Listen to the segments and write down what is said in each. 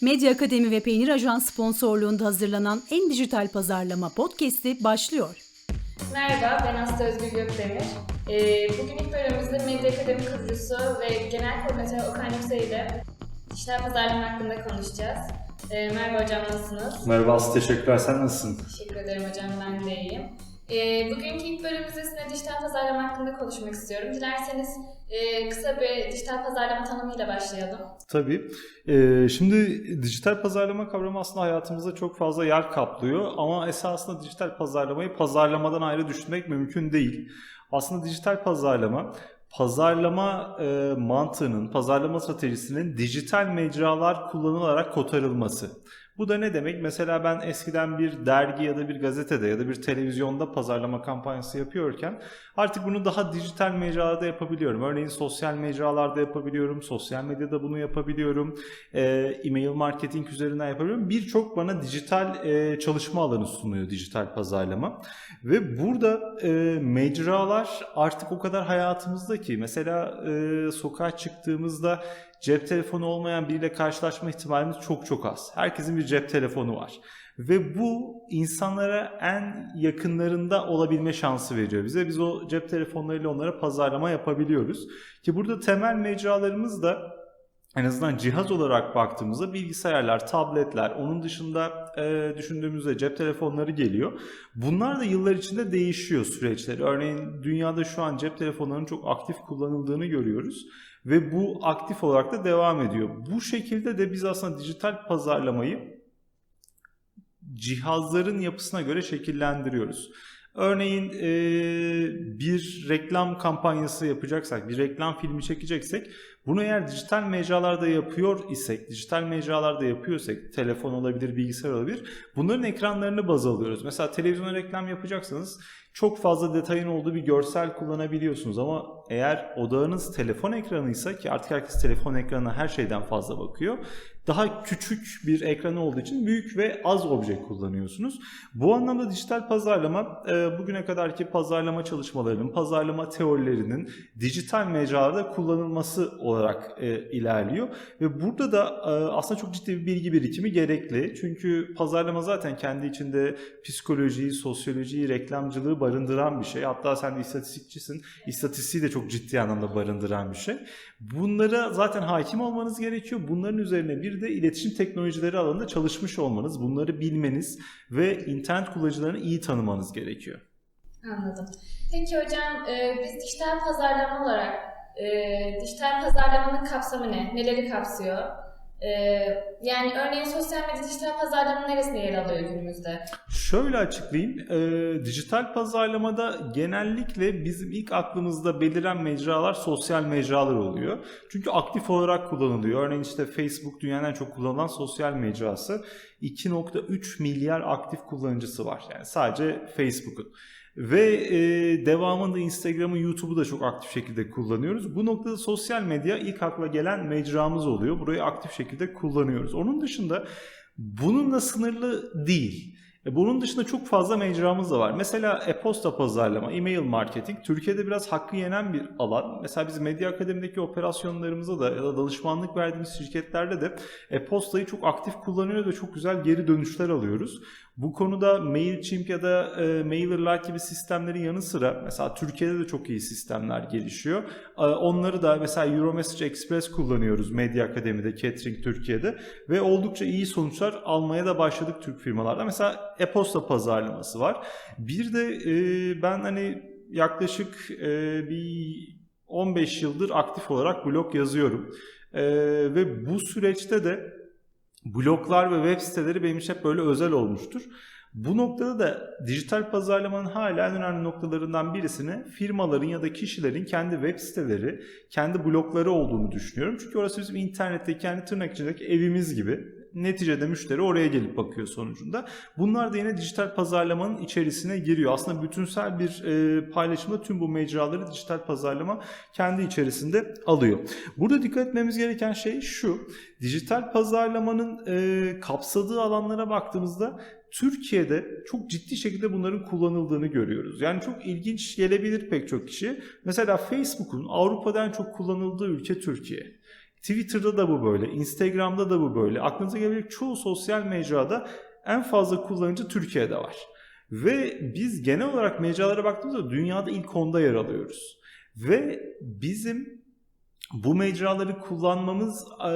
Medya Akademi ve Peynir Ajans sponsorluğunda hazırlanan En Dijital Pazarlama Podcast'i başlıyor. Merhaba, ben Aslı Özgür Gökdemir. Ee, bugün ilk bölümümüzde Medya Akademi kurucusu ve genel koordinatör Okan Yüksel ile dijital pazarlama hakkında konuşacağız. Ee, merhaba hocam, nasılsınız? Merhaba Aslı, teşekkürler. Sen nasılsın? Teşekkür ederim hocam, ben de iyiyim. Ee, bugünkü ilk bölümümüzde sizinle dijital pazarlama hakkında konuşmak istiyorum. Dilerseniz e, kısa bir dijital pazarlama tanımıyla başlayalım. Tabii. Ee, şimdi dijital pazarlama kavramı aslında hayatımızda çok fazla yer kaplıyor ama esasında dijital pazarlamayı pazarlamadan ayrı düşünmek mümkün değil. Aslında dijital pazarlama pazarlama e, mantığının, pazarlama stratejisinin dijital mecralar kullanılarak kotarılması. Bu da ne demek? Mesela ben eskiden bir dergi ya da bir gazetede ya da bir televizyonda pazarlama kampanyası yapıyorken artık bunu daha dijital mecralarda yapabiliyorum. Örneğin sosyal mecralarda yapabiliyorum, sosyal medyada bunu yapabiliyorum, e, e-mail marketing üzerinden yapabiliyorum. Birçok bana dijital e, çalışma alanı sunuyor dijital pazarlama. Ve burada e, mecralar artık o kadar hayatımızda ki mesela e, sokağa çıktığımızda cep telefonu olmayan biriyle karşılaşma ihtimalimiz çok çok az. Herkesin bir cep telefonu var. Ve bu insanlara en yakınlarında olabilme şansı veriyor bize. Biz o cep telefonlarıyla onlara pazarlama yapabiliyoruz. Ki burada temel mecralarımız da en azından cihaz olarak baktığımızda bilgisayarlar, tabletler, onun dışında e, düşündüğümüzde cep telefonları geliyor. Bunlar da yıllar içinde değişiyor süreçleri. Örneğin dünyada şu an cep telefonlarının çok aktif kullanıldığını görüyoruz ve bu aktif olarak da devam ediyor. Bu şekilde de biz aslında dijital pazarlamayı cihazların yapısına göre şekillendiriyoruz. Örneğin e, bir reklam kampanyası yapacaksak, bir reklam filmi çekeceksek bunu eğer dijital mecralarda yapıyor isek, dijital mecralarda yapıyorsak, telefon olabilir, bilgisayar olabilir, bunların ekranlarını baz alıyoruz. Mesela televizyona reklam yapacaksanız çok fazla detayın olduğu bir görsel kullanabiliyorsunuz ama eğer odağınız telefon ekranıysa ki artık herkes telefon ekranına her şeyden fazla bakıyor. Daha küçük bir ekran olduğu için büyük ve az obje kullanıyorsunuz. Bu anlamda dijital pazarlama bugüne kadarki pazarlama çalışmalarının, pazarlama teorilerinin dijital mecralarda kullanılması olarak ilerliyor. Ve burada da aslında çok ciddi bir bilgi birikimi gerekli. Çünkü pazarlama zaten kendi içinde psikolojiyi, sosyolojiyi, reklamcılığı barındıran bir şey. Hatta sen de istatistikçisin. İstatistiği de çok ciddi anlamda barındıran bir şey. Bunlara zaten hakim olmanız gerekiyor. Bunların üzerine bir de iletişim teknolojileri alanında çalışmış olmanız, bunları bilmeniz ve internet kullanıcılarını iyi tanımanız gerekiyor. Anladım. Peki hocam e, biz dijital pazarlama olarak e, dijital pazarlamanın kapsamı ne? Neleri kapsıyor? E, yani örneğin sosyal medya dijital pazarlamanın neresinde yer alıyor günümüzde? Şöyle açıklayayım. E, dijital pazarlamada genellikle bizim ilk aklımızda beliren mecralar sosyal mecralar oluyor. Çünkü aktif olarak kullanılıyor. Örneğin işte Facebook dünyanın en çok kullanılan sosyal mecrası. 2.3 milyar aktif kullanıcısı var. Yani sadece Facebook'un. Ve e, devamında Instagram'ı, YouTube'u da çok aktif şekilde kullanıyoruz. Bu noktada sosyal medya ilk akla gelen mecramız oluyor. Burayı aktif şekilde kullanıyoruz. Onun dışında bununla sınırlı değil. E, bunun dışında çok fazla mecramız da var. Mesela e-posta pazarlama, e-mail marketing Türkiye'de biraz hakkı yenen bir alan. Mesela biz Medya Akademi'deki operasyonlarımızda da ya da danışmanlık verdiğimiz şirketlerde de e-postayı çok aktif kullanıyoruz ve çok güzel geri dönüşler alıyoruz. Bu konuda MailChimp ya da e, MailerLite gibi sistemlerin yanı sıra mesela Türkiye'de de çok iyi sistemler gelişiyor. E, onları da mesela Euromessage Express kullanıyoruz Medya Akademi'de, Catering Türkiye'de ve oldukça iyi sonuçlar almaya da başladık Türk firmalarda. Mesela e-posta pazarlaması var. Bir de e, ben hani yaklaşık e, bir 15 yıldır aktif olarak blog yazıyorum. E, ve bu süreçte de bloglar ve web siteleri benim için hep böyle özel olmuştur. Bu noktada da dijital pazarlamanın hala en önemli noktalarından birisini firmaların ya da kişilerin kendi web siteleri, kendi blogları olduğunu düşünüyorum. Çünkü orası bizim internetteki kendi tırnak içindeki evimiz gibi neticede müşteri oraya gelip bakıyor sonucunda. Bunlar da yine dijital pazarlamanın içerisine giriyor. Aslında bütünsel bir e, paylaşımda tüm bu mecraları dijital pazarlama kendi içerisinde alıyor. Burada dikkat etmemiz gereken şey şu. Dijital pazarlamanın e, kapsadığı alanlara baktığımızda Türkiye'de çok ciddi şekilde bunların kullanıldığını görüyoruz. Yani çok ilginç gelebilir pek çok kişi. Mesela Facebook'un Avrupa'da en çok kullanıldığı ülke Türkiye. Twitter'da da bu böyle, Instagram'da da bu böyle. Aklınıza gelebilecek çoğu sosyal mecrada en fazla kullanıcı Türkiye'de var. Ve biz genel olarak mecralara baktığımızda dünyada ilk onda yer alıyoruz. Ve bizim bu mecraları kullanmamız e,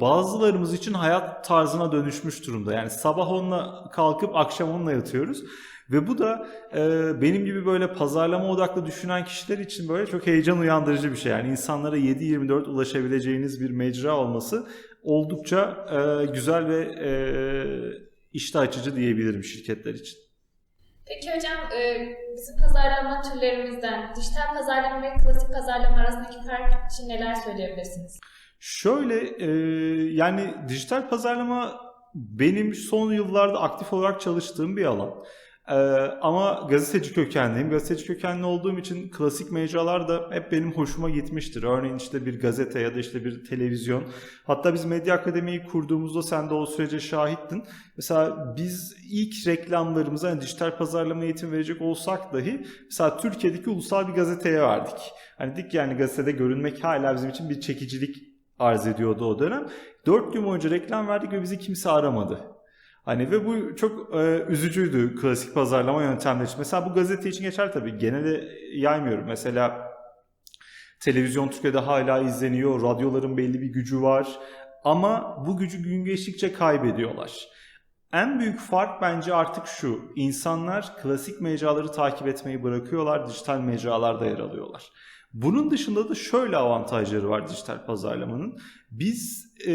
bazılarımız için hayat tarzına dönüşmüş durumda. Yani sabah onunla kalkıp akşam onunla yatıyoruz. Ve bu da e, benim gibi böyle pazarlama odaklı düşünen kişiler için böyle çok heyecan uyandırıcı bir şey. Yani insanlara 7-24 ulaşabileceğiniz bir mecra olması oldukça e, güzel ve e, iştah açıcı diyebilirim şirketler için. Peki hocam e, bizim pazarlama türlerimizden dijital pazarlama ve klasik pazarlama arasındaki fark için neler söyleyebilirsiniz? Şöyle e, yani dijital pazarlama benim son yıllarda aktif olarak çalıştığım bir alan. Ee, ama gazeteci kökenliyim. Gazeteci kökenli olduğum için klasik mecralar da hep benim hoşuma gitmiştir. Örneğin işte bir gazete ya da işte bir televizyon. Hatta biz Medya Akademi'yi kurduğumuzda sen de o sürece şahittin. Mesela biz ilk reklamlarımıza yani dijital pazarlama eğitim verecek olsak dahi mesela Türkiye'deki ulusal bir gazeteye verdik. Hani dik yani gazetede görünmek hala bizim için bir çekicilik arz ediyordu o dönem. Dört gün boyunca reklam verdik ve bizi kimse aramadı. Hani ve bu çok e, üzücüydü klasik pazarlama yöntemleri için. Mesela bu gazete için geçer tabii. Genelde yaymıyorum. Mesela televizyon Türkiye'de hala izleniyor. Radyoların belli bir gücü var. Ama bu gücü gün geçtikçe kaybediyorlar. En büyük fark bence artık şu. İnsanlar klasik mecraları takip etmeyi bırakıyorlar. Dijital mecralarda yer alıyorlar. Bunun dışında da şöyle avantajları var dijital pazarlamanın. Biz e,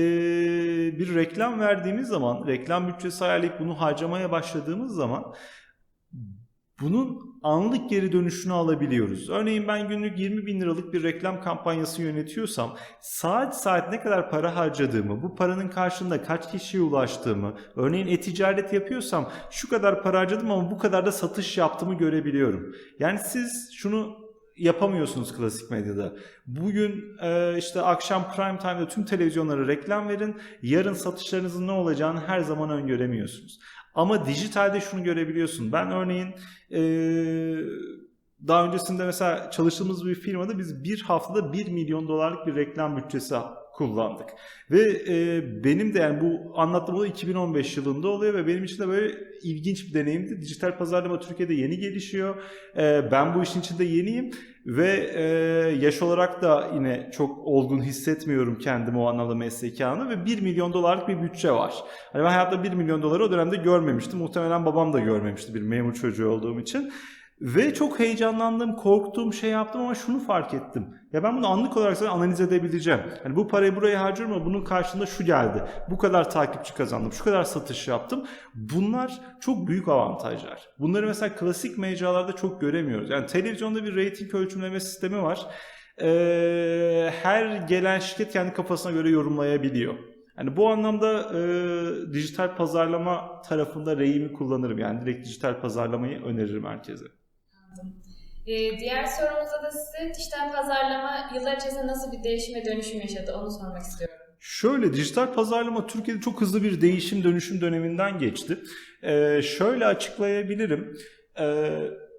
bir reklam verdiğimiz zaman, reklam bütçesi ayarlayıp bunu harcamaya başladığımız zaman bunun anlık geri dönüşünü alabiliyoruz. Örneğin ben günlük 20 bin liralık bir reklam kampanyası yönetiyorsam saat saat ne kadar para harcadığımı, bu paranın karşılığında kaç kişiye ulaştığımı, örneğin e-ticaret yapıyorsam şu kadar para harcadım ama bu kadar da satış yaptığımı görebiliyorum. Yani siz şunu yapamıyorsunuz klasik medyada. Bugün e, işte akşam prime time'da tüm televizyonlara reklam verin. Yarın satışlarınızın ne olacağını her zaman öngöremiyorsunuz. Ama dijitalde şunu görebiliyorsun. Ben örneğin e, daha öncesinde mesela çalıştığımız bir firmada biz bir haftada 1 milyon dolarlık bir reklam bütçesi kullandık. Ve e, benim de yani bu anlattığım olay 2015 yılında oluyor ve benim için de böyle ilginç bir deneyimdi. Dijital pazarlama Türkiye'de yeni gelişiyor. E, ben bu işin içinde yeniyim ve e, yaş olarak da yine çok olgun hissetmiyorum kendimi o anlamda mesleki anlamda ve 1 milyon dolarlık bir bütçe var. Hani ben hayatta 1 milyon doları o dönemde görmemiştim. Muhtemelen babam da görmemişti bir memur çocuğu olduğum için. Ve çok heyecanlandım, korktuğum şey yaptım ama şunu fark ettim. Ya ben bunu anlık olarak sana analiz edebileceğim. Hani bu parayı buraya harcıyorum ama bunun karşılığında şu geldi. Bu kadar takipçi kazandım, şu kadar satış yaptım. Bunlar çok büyük avantajlar. Bunları mesela klasik mecralarda çok göremiyoruz. Yani televizyonda bir rating ölçümleme sistemi var. Ee, her gelen şirket kendi kafasına göre yorumlayabiliyor. Yani bu anlamda e, dijital pazarlama tarafında reyimi kullanırım. Yani direkt dijital pazarlamayı öneririm herkese. Ee, diğer sorumuzda da size dijital pazarlama yıllar içerisinde nasıl bir değişim ve dönüşüm yaşadı onu sormak istiyorum. Şöyle dijital pazarlama Türkiye'de çok hızlı bir değişim dönüşüm döneminden geçti. Ee, şöyle açıklayabilirim. Ee,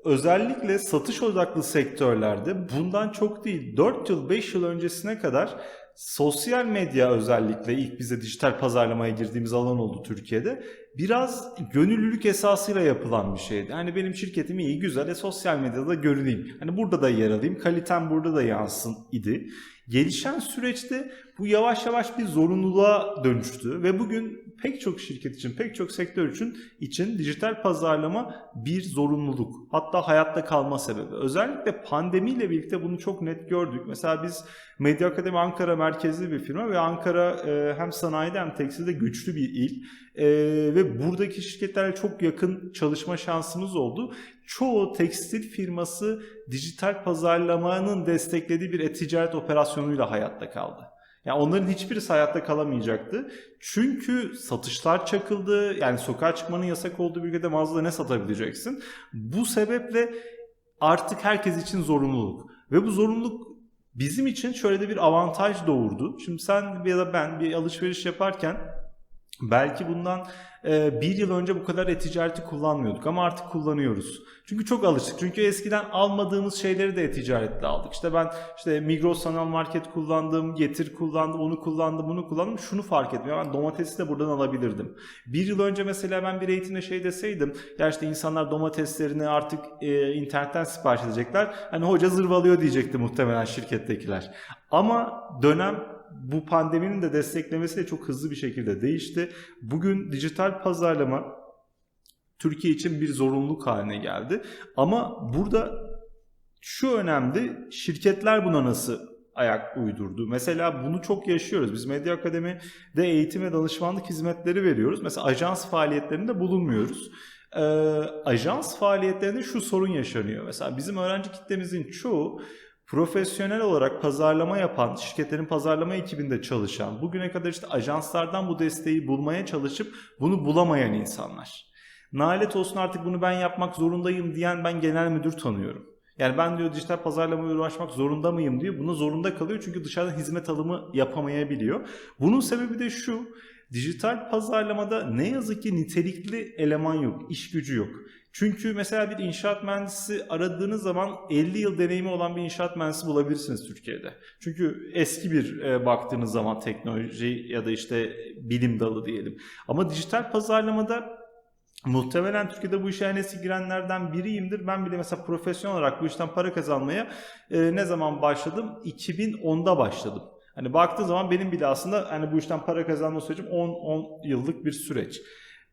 özellikle satış odaklı sektörlerde bundan çok değil 4 yıl 5 yıl öncesine kadar sosyal medya özellikle ilk bize dijital pazarlamaya girdiğimiz alan oldu Türkiye'de. Biraz gönüllülük esasıyla yapılan bir şeydi. Hani benim şirketim iyi güzel e, sosyal medyada görüneyim. Hani burada da yer alayım kalitem burada da yansın idi. Gelişen süreçte bu yavaş yavaş bir zorunluluğa dönüştü ve bugün pek çok şirket için, pek çok sektör için için dijital pazarlama bir zorunluluk. Hatta hayatta kalma sebebi. Özellikle pandemiyle birlikte bunu çok net gördük. Mesela biz Medya Akademi Ankara merkezli bir firma ve Ankara e, hem sanayide hem tekstilde güçlü bir il. E, ve buradaki şirketlerle çok yakın çalışma şansımız oldu. Çoğu tekstil firması dijital pazarlamanın desteklediği bir e-ticaret operasyonuyla hayatta kaldı. Yani onların hiçbirisi hayatta kalamayacaktı. Çünkü satışlar çakıldı. Yani sokağa çıkmanın yasak olduğu bir ülkede mağazada ne satabileceksin? Bu sebeple artık herkes için zorunluluk. Ve bu zorunluluk bizim için şöyle de bir avantaj doğurdu. Şimdi sen ya da ben bir alışveriş yaparken Belki bundan e, bir yıl önce bu kadar e-ticareti kullanmıyorduk ama artık kullanıyoruz. Çünkü çok alıştık. Çünkü eskiden almadığımız şeyleri de e-ticaretle aldık. İşte ben işte Migros Sanal Market kullandım, Getir kullandım, onu kullandım, bunu kullandım. Şunu fark ya Ben domatesi de buradan alabilirdim. Bir yıl önce mesela ben bir eğitimde şey deseydim. Ya işte insanlar domateslerini artık e, internetten sipariş edecekler. Hani hoca zırvalıyor diyecekti muhtemelen şirkettekiler. Ama dönem bu pandeminin de desteklemesiyle çok hızlı bir şekilde değişti. Bugün dijital pazarlama Türkiye için bir zorunluluk haline geldi. Ama burada şu önemli, şirketler buna nasıl ayak uydurdu? Mesela bunu çok yaşıyoruz. Biz Medya Akademi'de eğitim ve danışmanlık hizmetleri veriyoruz. Mesela ajans faaliyetlerinde bulunmuyoruz. Ee, ajans faaliyetlerinde şu sorun yaşanıyor. Mesela bizim öğrenci kitlemizin çoğu profesyonel olarak pazarlama yapan, şirketlerin pazarlama ekibinde çalışan, bugüne kadar işte ajanslardan bu desteği bulmaya çalışıp bunu bulamayan insanlar. Nalet olsun artık bunu ben yapmak zorundayım diyen ben genel müdür tanıyorum. Yani ben diyor dijital pazarlamaya uğraşmak zorunda mıyım diyor. Buna zorunda kalıyor çünkü dışarıdan hizmet alımı yapamayabiliyor. Bunun sebebi de şu. Dijital pazarlamada ne yazık ki nitelikli eleman yok, iş gücü yok. Çünkü mesela bir inşaat mühendisi aradığınız zaman 50 yıl deneyimi olan bir inşaat mühendisi bulabilirsiniz Türkiye'de. Çünkü eski bir e, baktığınız zaman teknoloji ya da işte bilim dalı diyelim. Ama dijital pazarlamada Muhtemelen Türkiye'de bu işe en eski girenlerden biriyimdir. Ben bile mesela profesyonel olarak bu işten para kazanmaya e, ne zaman başladım? 2010'da başladım. Hani baktığı zaman benim bile aslında hani bu işten para kazanma sürecim 10-10 yıllık bir süreç.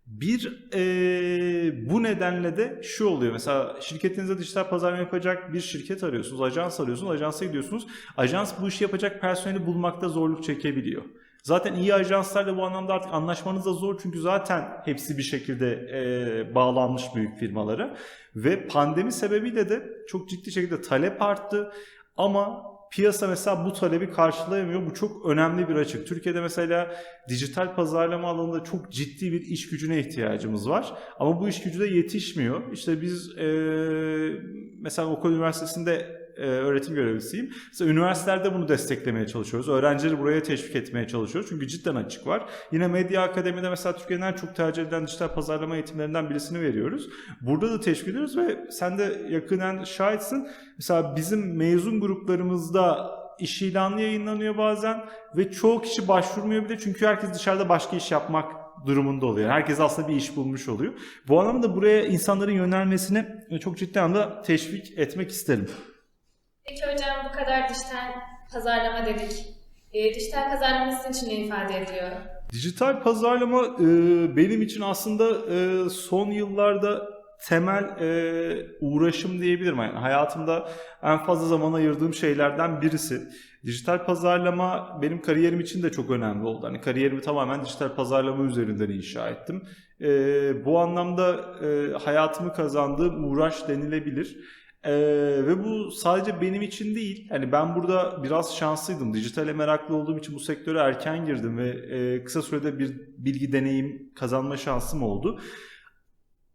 Bir e, bu nedenle de şu oluyor mesela şirketinize dijital pazarlama yapacak bir şirket arıyorsunuz, ajans arıyorsunuz, ajansa gidiyorsunuz. Ajans bu işi yapacak personeli bulmakta zorluk çekebiliyor. Zaten iyi ajanslarla bu anlamda artık anlaşmanız da zor çünkü zaten hepsi bir şekilde e, bağlanmış büyük firmalara. Ve pandemi sebebiyle de çok ciddi şekilde talep arttı ama piyasa mesela bu talebi karşılayamıyor. Bu çok önemli bir açık. Türkiye'de mesela dijital pazarlama alanında çok ciddi bir iş gücüne ihtiyacımız var. Ama bu iş gücü de yetişmiyor. İşte biz e, mesela Okul Üniversitesi'nde e, öğretim görevlisiyim. Mesela üniversitelerde bunu desteklemeye çalışıyoruz. Öğrencileri buraya teşvik etmeye çalışıyoruz. Çünkü cidden açık var. Yine Medya Akademi'de mesela Türkiye'nin en çok tercih edilen dijital pazarlama eğitimlerinden birisini veriyoruz. Burada da teşvik ediyoruz ve sen de yakinen şahitsin. Mesela bizim mezun gruplarımızda iş ilanı yayınlanıyor bazen ve çoğu kişi başvurmuyor bile çünkü herkes dışarıda başka iş yapmak durumunda oluyor. Herkes aslında bir iş bulmuş oluyor. Bu anlamda buraya insanların yönelmesini çok ciddi anlamda teşvik etmek isterim. Peki hocam bu kadar dijital pazarlama dedik. E, dijital pazarlama sizin için ne ifade ediyor? Dijital pazarlama e, benim için aslında e, son yıllarda temel e, uğraşım diyebilirim. Yani hayatımda en fazla zaman ayırdığım şeylerden birisi. Dijital pazarlama benim kariyerim için de çok önemli oldu. Hani kariyerimi tamamen dijital pazarlama üzerinden inşa ettim. E, bu anlamda e, hayatımı kazandığım uğraş denilebilir. Ee, ve bu sadece benim için değil. Yani ben burada biraz şanslıydım. Dijitale meraklı olduğum için bu sektöre erken girdim ve e, kısa sürede bir bilgi deneyim kazanma şansım oldu.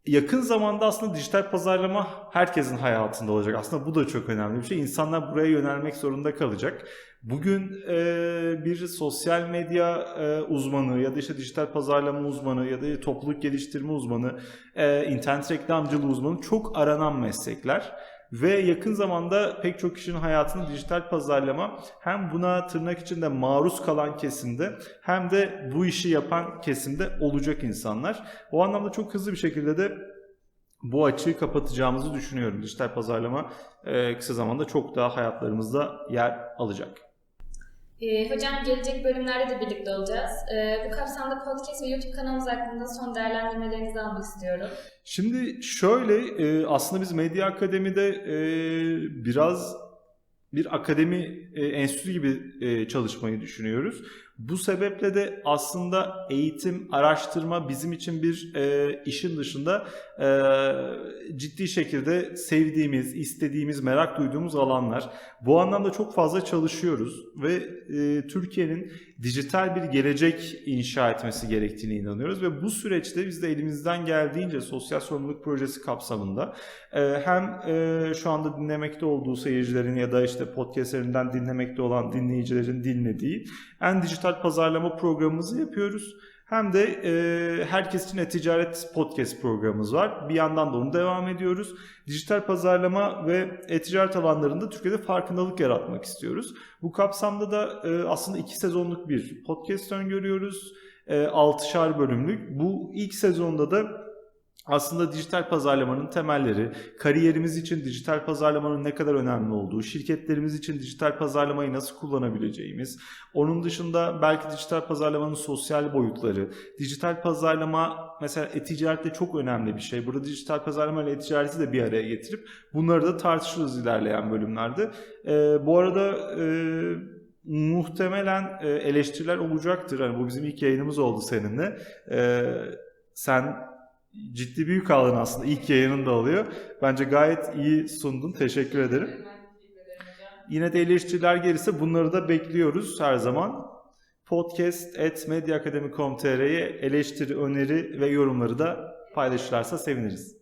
Yakın zamanda aslında dijital pazarlama herkesin hayatında olacak. Aslında bu da çok önemli bir şey. İnsanlar buraya yönelmek zorunda kalacak. Bugün e, bir sosyal medya e, uzmanı ya da işte dijital pazarlama uzmanı ya da topluluk geliştirme uzmanı, e, internet reklamcılığı uzmanı çok aranan meslekler. Ve yakın zamanda pek çok kişinin hayatını dijital pazarlama hem buna tırnak içinde maruz kalan kesimde hem de bu işi yapan kesimde olacak insanlar. O anlamda çok hızlı bir şekilde de bu açığı kapatacağımızı düşünüyorum. Dijital pazarlama kısa zamanda çok daha hayatlarımızda yer alacak. E, hocam gelecek bölümlerde de birlikte olacağız. E, bu kapsamda podcast ve YouTube kanalımız hakkında son değerlendirmelerinizi almak istiyorum. Şimdi şöyle e, aslında biz Medya Akademi'de e, biraz bir akademi e, enstitü gibi e, çalışmayı düşünüyoruz. Bu sebeple de aslında eğitim, araştırma bizim için bir e, işin dışında e, ciddi şekilde sevdiğimiz, istediğimiz, merak duyduğumuz alanlar. Bu anlamda çok fazla çalışıyoruz ve e, Türkiye'nin dijital bir gelecek inşa etmesi gerektiğine inanıyoruz ve bu süreçte biz de elimizden geldiğince sosyal sorumluluk projesi kapsamında e, hem e, şu anda dinlemekte olduğu seyircilerin ya da işte podcastlerinden dinlemekte olan dinleyicilerin dinlediği en dijital pazarlama programımızı yapıyoruz hem de e, Herkes için E-Ticaret podcast programımız var. Bir yandan da onu devam ediyoruz. Dijital pazarlama ve e-ticaret alanlarında Türkiye'de farkındalık yaratmak istiyoruz. Bu kapsamda da e, aslında iki sezonluk bir podcast öngörüyoruz. E, 6'şar bölümlük. Bu ilk sezonda da aslında dijital pazarlamanın temelleri, kariyerimiz için dijital pazarlamanın ne kadar önemli olduğu, şirketlerimiz için dijital pazarlamayı nasıl kullanabileceğimiz, onun dışında belki dijital pazarlamanın sosyal boyutları, dijital pazarlama mesela e-ticarette çok önemli bir şey. Burada dijital pazarlama ile e-ticareti de bir araya getirip bunları da tartışırız ilerleyen bölümlerde. Ee, bu arada e, muhtemelen eleştiriler olacaktır. Hani bu bizim ilk yayınımız oldu seninle. Ee, sen ciddi büyük aldın aslında. İlk yayının da oluyor. Bence gayet iyi sundun. Teşekkür ederim. Yine de eleştiriler gelirse bunları da bekliyoruz her zaman. Podcast at medyaakademi.com.tr'ye eleştiri, öneri ve yorumları da paylaşırlarsa seviniriz.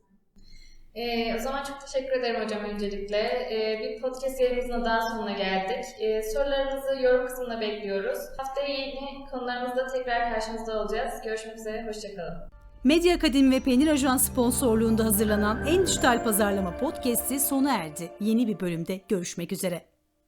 Ee, o zaman çok teşekkür ederim hocam öncelikle. Ee, bir podcast yayınımızın daha sonuna geldik. Ee, sorularınızı yorum kısmına bekliyoruz. Haftaya yeni konularımızda tekrar karşınızda olacağız. Görüşmek üzere, hoşçakalın. Medya Akademi ve Peynir Ajans sponsorluğunda hazırlanan En Dijital Pazarlama Podcast'i sona erdi. Yeni bir bölümde görüşmek üzere.